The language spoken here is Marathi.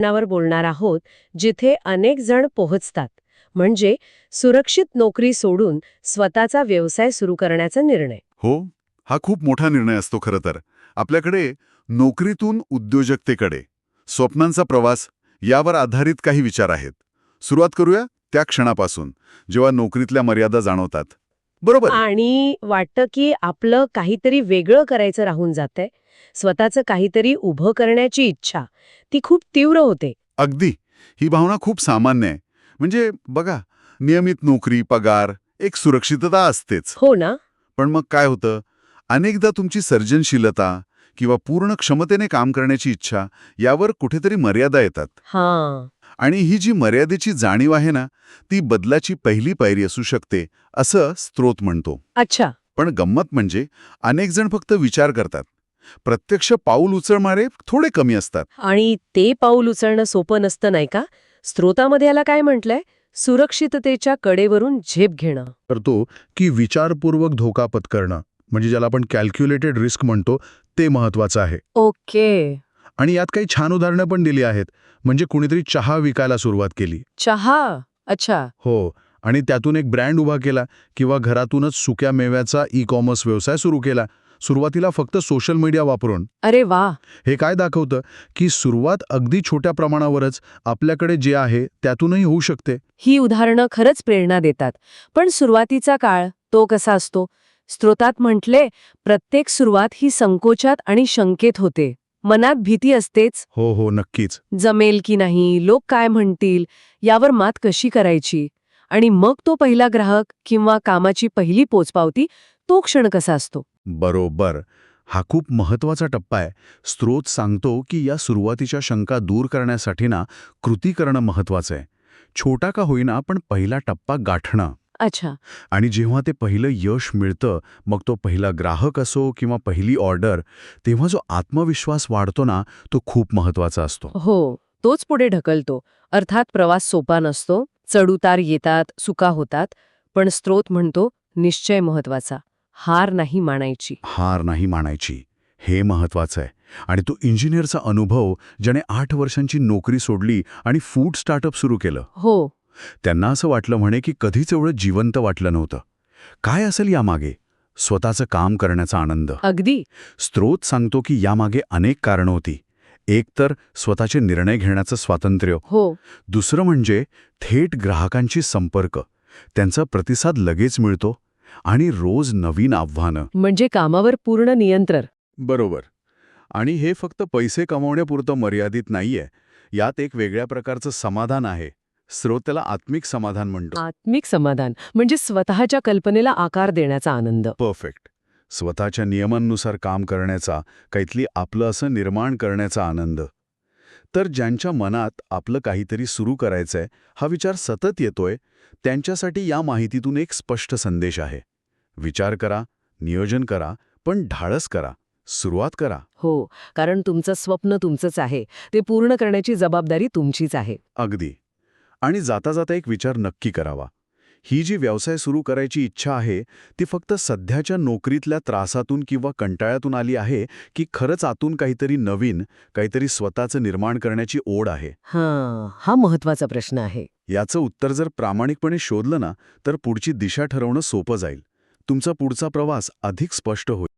नावर बोलणार आहोत जिथे अनेक जण पोहोचतात. म्हणजे सुरक्षित नोकरी सोडून स्वतःचा व्यवसाय सुरू करण्याचा निर्णय. हो हा खूप मोठा निर्णय असतो खरं तर. आपल्याकडे नोकरीतून उद्योजकतेकडे स्वप्नांचा प्रवास यावर आधारित काही विचार आहेत. सुरुवात करूया त्या क्षणापासून जेव्हा नोकरीतल्या मर्यादा जाणवतात. बरोबर. आणि वाटतं की आपलं काहीतरी वेगळं करायचं राहून जातंय. स्वतःचं काहीतरी उभं करण्याची इच्छा. ती खूप तीव्र होते. अगदी. ही भावना खूप सामान्य आहे. म्हणजे बघा नियमित नोकरी पगार एक सुरक्षितता असतेच. हो ना? पण मग काय होतं? अनेकदा तुमची सर्जनशीलता किंवा पूर्ण क्षमतेने काम करण्याची इच्छा यावर कुठेतरी मर्यादा येतात. हां. आणि ही जी मर्यादेची जाणीव आहे ना ती बदलाची पहिली पायरी असू शकते असं स्त्रोत म्हणतो. अच्छा. पण गंमत म्हणजे अनेक जण फक्त विचार करतात. प्रत्यक्ष पाऊल उचलणारे थोडे कमी असतात. आणि ते पाऊल उचलणं सोपं नसतं नाही का? स्त्रोतामध्ये याला काय म्हटलंय? सुरक्षिततेच्या कडेवरून झेप घेणं. करतो की विचारपूर्वक धोका पत्करणं म्हणजे ज्याला आपण कॅल्क्युलेटेड रिस्क म्हणतो ते महत्वाचं आहे. ओके. आणि यात काही छान उदाहरणं पण दिली आहेत. म्हणजे कुणीतरी चहा विकायला सुरुवात केली. चहा? अच्छा. हो. आणि त्यातून एक ब्रँड उभा केला किंवा घरातूनच सुक्या मेव्याचा ई कॉमर्स व्यवसाय सुरू केला. सुरुवातीला फक्त सोशल मीडिया वापरून. अरे वा. हे काय दाखवतं? की सुरुवात अगदी छोट्या प्रमाणावरच आपल्याकडे जे आहे त्यातूनही होऊ शकते. ही उदाहरणं खरंच प्रेरणा देतात. पण सुरुवातीचा काळ तो कसा असतो? स्त्रोतात म्हटले प्रत्येक सुरुवात ही संकोचात आणि शंकेत होते. मनात भीती असतेच. हो हो नक्कीच. जमेल की नाही? लोक काय म्हणतील? यावर मात कशी करायची? आणि मग तो पहिला ग्राहक किंवा कामाची पहिली पोचपावती तो क्षण कसा असतो? बरोबर. हा खूप महत्त्वाचा टप्पा आहे. स्त्रोत सांगतो की या सुरुवातीच्या शंका दूर करण्यासाठी ना कृती करणं महत्वाचं आहे. छोटा का होईना पण पहिला टप्पा गाठणं. अच्छा. आणि जेव्हा ते पहिलं यश मिळतं मग तो पहिला ग्राहक असो किंवा पहिली ऑर्डर तेव्हा जो आत्मविश्वास वाढतो ना तो खूप महत्त्वाचा असतो. हो तोच पुढे ढकलतो. अर्थात प्रवास सोपा नसतो चढउतार येतात चुका होतात पण स्त्रोत म्हणतो निश्चय महत्त्वाचा हार नाही मानायची. हार नाही मानायची. हे महत्वाचं आहे. आणि तो इंजिनिअरचा अनुभव ज्याने आठ वर्षांची नोकरी सोडली आणि फूड स्टार्टअप सुरू केलं. हो. त्यांना असं वाटलं म्हणे की कधीच एवढं जिवंत वाटलं नव्हतं. काय असेल यामागे? स्वतःचं काम करण्याचा आनंद. अगदी. स्त्रोत सांगतो की यामागे अनेक कारणं होती. एक तर स्वतःचे निर्णय घेण्याचं स्वातंत्र्य. हो. दुसरं म्हणजे थेट ग्राहकांची संपर्क. त्यांचा प्रतिसाद लगेच मिळतो. आणि रोज नवीन आव्हानं. म्हणजे कामावर पूर्ण नियंत्रण. बरोबर. आणि हे फक्त पैसे कमावण्यापुरतं मर्यादित नाहीये. यात एक वेगळ्या प्रकारचं समाधान आहे. स्रोत त्याला आत्मिक समाधान म्हणतो. आत्मिक समाधान म्हणजे स्वतःच्या कल्पनेला आकार देण्याचा आनंद. परफेक्ट. स्वतःच्या नियमांनुसार काम करण्याचा काहीतरी आपलं असं निर्माण करण्याचा आनंद. तर ज्यांच्या मनात आपलं काहीतरी सुरू करायचंय हा विचार सतत येतोय त्यांच्यासाठी या माहितीतून एक स्पष्ट संदेश आहे. विचार करा नियोजन करा पण धाडस करा सुरुवात करा. हो कारण तुमचं स्वप्न तुमचंच आहे ते पूर्ण करण्याची जबाबदारी तुमचीच आहे. अगदी. आणि जाता जाता एक विचार नक्की करावा. ही जी व्यवसाय सुरू करायची इच्छा आहे ती फक्त सध्याच्या नोकरीतल्या त्रासातून किंवा कंटाळ्यातून आली आहे की खरंच आतून काहीतरी नवीन काहीतरी स्वतःचं निर्माण करण्याची ओढ आहे? हां हा महत्त्वाचा प्रश्न आहे. याचं उत्तर जर प्रामाणिकपणे शोधलं ना तर पुढची दिशा ठरवणं सोपं जाईल. तुमचा पुढचा प्रवास अधिक स्पष्ट होईल.